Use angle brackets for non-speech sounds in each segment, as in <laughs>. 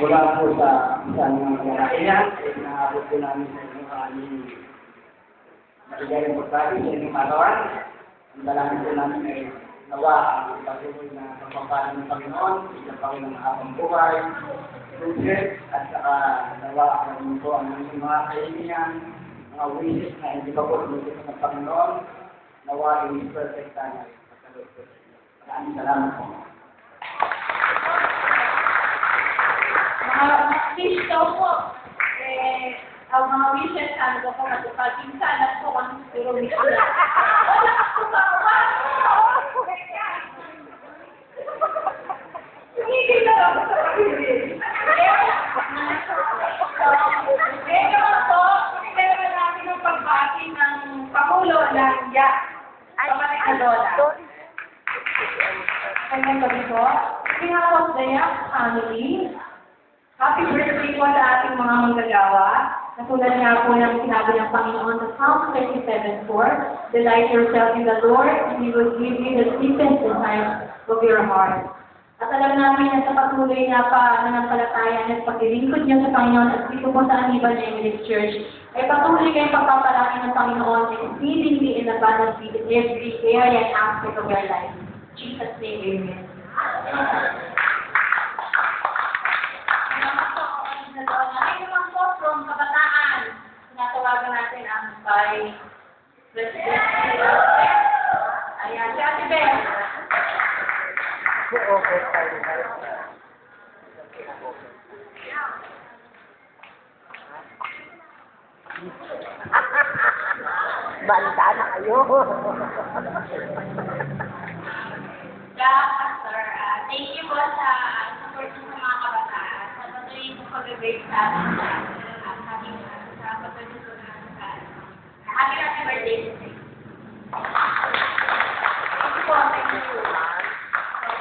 Mula po sa isang mga yan, ay inaabot po namin sa inyo ang aming maligayang pagkain sa inyong katawan. Ang dalangin po namin ay nawa ang patuloy na pagpapala ng Panginoon, sa Panginoon ng habang buhay, Rupert, at saka nawa ang po ang inyong mga kaibigan, mga wishes na hindi pa po lumutip ng Panginoon, nawa yung perfect time. Maraming salamat po. Mga fish daw po. Eh, ang mga wishes, ano daw po matupad. Minsan, alam ko kung ano pero wish ko lang. Wala ka po ba? Hindi na lang ako sa pag-ibig. Eh, po, na gabi po. Behalf of the YAK family, Happy birthday po sa ating mga manggagawa. Katulad nga po ng sinabi ng Panginoon sa Psalm 27.4, Delight yourself in the Lord, and He will give you the deepest desires of your heart. At alam namin na sa patuloy na pananampalataya at paglilingkod niyo sa Panginoon at dito po sa Aniban Emirates Church, ay patuloy kayong pagpapalaki ng Panginoon exceedingly in abundantly in every area and aspect of your life. Jesus' name, Amen. Naman po from kabataan, tinatawagan natin ang by President Ayan, si Ate Beth. Banda na kayo. Yeah, Pastor. Ah, thank you po sa support niyo sa mga kabataan. Sa patuloy po pag-break sa atin sa ating na sa Happy happy birthday to. Thank you po. Thank you.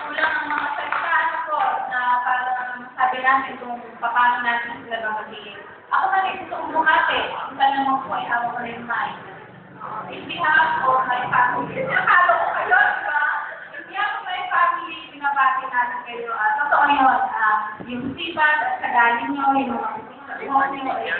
So, ang mga salita ano po na para masabi natin kung paano natin sila babatiin. Ako na rin gusto kong saan naman po ay hawak rin mic. Uh, in behalf of my family. Nakalo ko kayo, ba? In behalf of my family, binabati natin kayo. Uh, totoo yun. Uh, yung sipag at kagaling nyo, yung mga mo nyo, eh,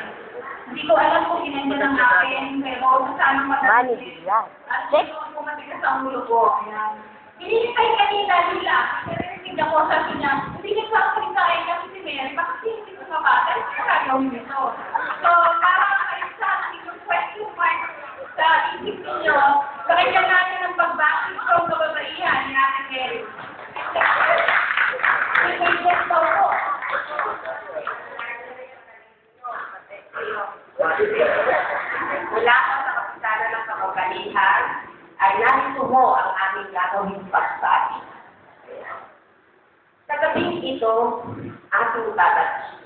hindi ko alam kung inenda ng akin, pero sana yan. At hindi ko pumatigas ang ulo ko. Ayan. Hinihintay kanina nila. Pero narinig ako sabi niya, hindi niya sa akin kain kasi si Mary, bakit hindi ko mabata? Kaya gawin nito. So, para kayo sa ating question mark sa isip ninyo, pakinggan natin ang pagbati from kababaihan ni Ate Mary. May question daw po. Mula sa kapitala ng kamagalihan, ay narito mo ang aming gagawing pagbati. Sa gabing ito, ating babati.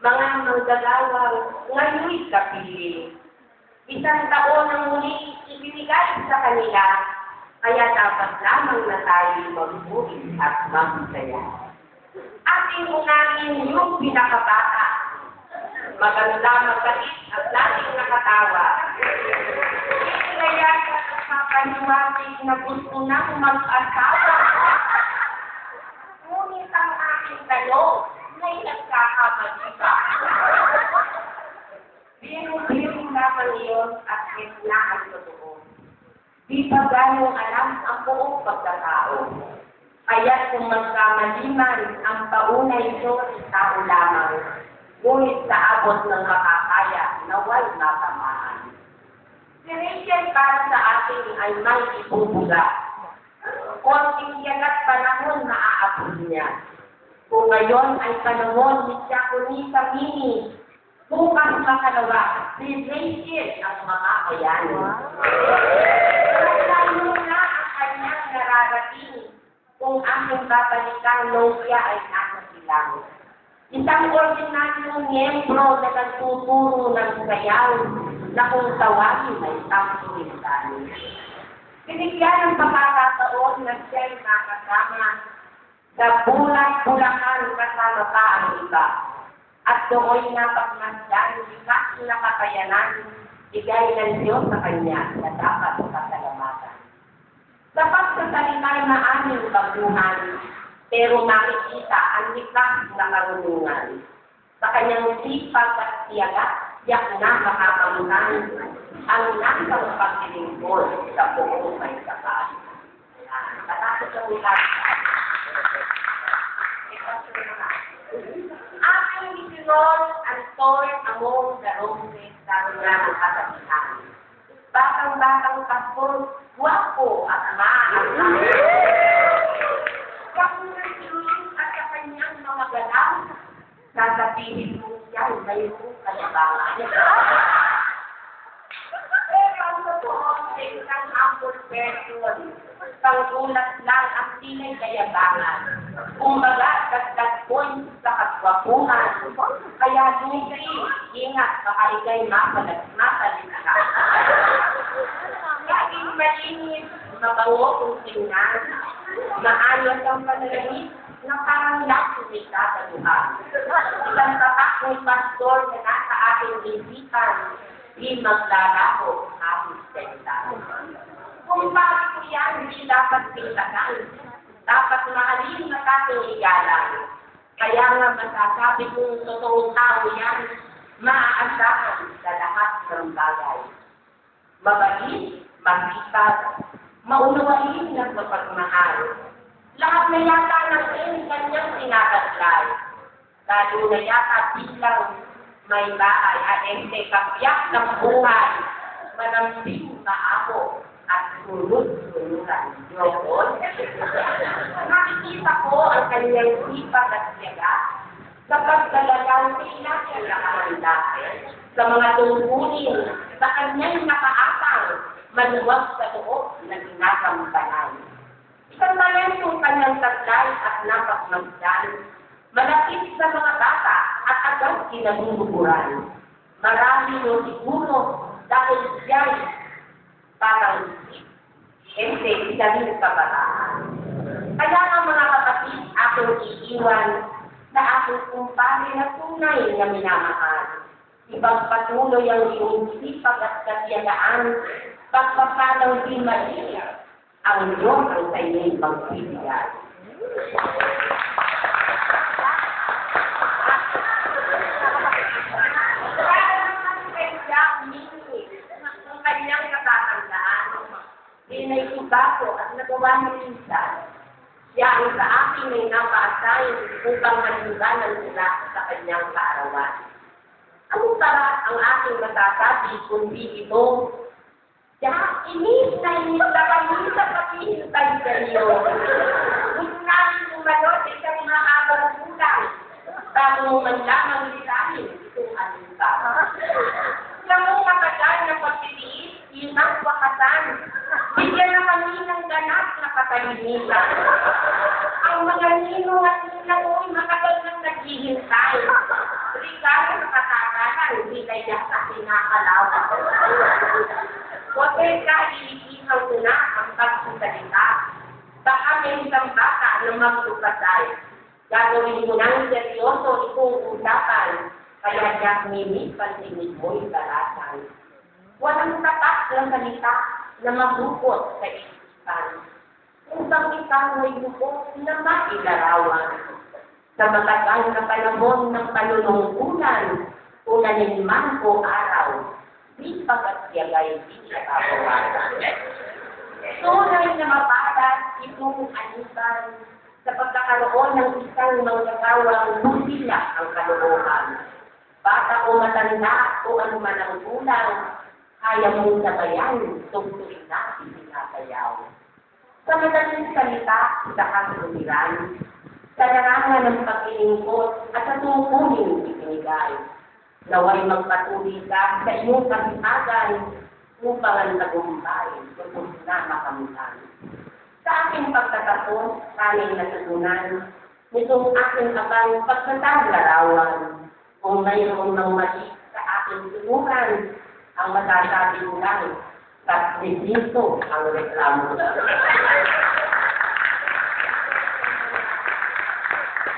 Mga manggagawang ngayon'y kapili. Isang taon ang muli ibinigay sa kanila, kaya dapat lamang na tayo magbuhi at magsaya. Ating unahin yung pinakabata, maganda magkait at laging nakatawa. Kaya ka napapaniwatig na gusto nang mag-asawa. Ngunit ang aking tanong, may nagkakamali ka. Biro-biro lamang iyon at na ang totoo. Di pa ganong alam ang buong pagkatao. Kaya kung magkamali man, ang paunay ito ay tao lamang. Ngunit sa abot ng makakaya, naway matamaan. Si para sa atin ay may ibubuga. Konting yagat panahon na aabot niya. Kung ngayon ay panahon ni Siakuni sa mini, bukas makalawa, si Rachel ang mga bayani. Lalo na ang kanyang nararating kung aking babalikan nung siya ay nasa silang. Isang ordinaryong miyembro na nagtuturo ng sayaw na kung tawagin ay tampulitan. Binigyan ng pagkakataon na siya'y nakasama sa bulat-bulakan kasama pa ang iba. At doon napagmasdan likas na kakayanan bigay ng Diyos sa Kanya na dapat pasalamatan. Sapat sa salita na aming baguhan, pero makikita ang likas na karunungan. Sa kanyang sipag at tiyaga, yak na makakamutan ang nasang paglilingkod sa buong may kapal. Katapos ang likas. Aking isinol ang toy among roses sa mga kasabihan. Batang-batang kapon, guwapo at maaasahan. Galaw, sasabihin mo siya mayroong kalabangan. Pero ang totoo isang humble person, panggulat lang ang sila'y kayabangan. Kumbaga, dagdag points sa katwapuhan. Kaya Lucy, ingat baka ikay mapalag, mapalit ka. Laging malinis, mabango kung tingnan. Maayos ang pananamit na parang lahat may tataluhan. Isang tatak ng pastor na nasa ating isipan, di maglalaho ating salita. Kung bakit ko yan, hindi dapat tingnan. Dapat mahalin na ating igalang. Kaya nga masasabi kong totoong tao yan, maaasahan sa lahat ng bagay. Mabait, masipag, maunawain ng mapagmahal. Lahat na yata ng in kanyang tinataglay. Lalo na yata bilang may bahay at ente kapiyak ng buhay. Manamping na ako at sunod-sunuran. Yun. <laughs> Nakikita ko ang kanyang sipag at siyaga sa pagdalagang pinakailangan natin sa mga tungkulin sa kanyang nakaapang maluwag sa loob na ginagampanan. Isang mayan yung kanyang taglay at napakmagdan, malapit sa mga bata at agad kinabuburan. Marami yung siguro dahil siya'y parang isip. Kasi isa kabataan. Kaya nga mga kapatid, aking iiwan na aking kumpare na tunay na minamahal. Ibang patuloy ang iyong sipag at katiyagaan, pagpapalang di mali, ang Diyos ang sa inyong magbibigay. Dinaiba ko at nagawa ng minsan. Siya ang sa akin ay napaasayin upang manigalan sila sa kanyang kaarawan. Ano para ang aking masasabi kundi ito? Na kami sa paghihintay sa iyo. Gusto namin umalot isang mahabang bulan. Bago man lamang lisahin itong alinta. Sa mong matagal na pagtitiis, yun ang wakasan. Bigyan na kami ng ganap na katahimikan. Ang mga ninong at ninangoy matagal nang naghihintay. Regalo sa katagalan, hindi kaya sa kinakalawa. Huwag kayo kahilikihan ko na ang pagsasalita. Baka may isang bata na magtupatay. Gagawin mo ng seryoso itong usapan. Kaya Jack Mimi, pantingin mo'y darasan. Walang tapat ng salita na mabukot sa isipan. Upang ikaw ay bukot na mailarawan. Sa matagal na panahon ng panunungkulan, unanin man o araw, di pagkasyagay di kabawasan. Tunay na mapatas itong anisan sa pagkakaroon ng isang manggagawang musila ang kalooban. Bata o matanda o anuman ang kulang, kaya mong sabayan, tungtuin na isinasayaw. Sa madaling salita, sa kasuliran, sa larangan ng paglilingkod at sa tungkulin ibinigay. Naway magpatuloy ka sa iyong kasipagan upang ang tagumpay tugos na makamutan. Sa aking pagtatapos, kaning natutunan, nitong aking abang pagkataglarawan, kung mayroon ng mali sa aking tuguran, ang masasabi ko lang, sa ang reklamo.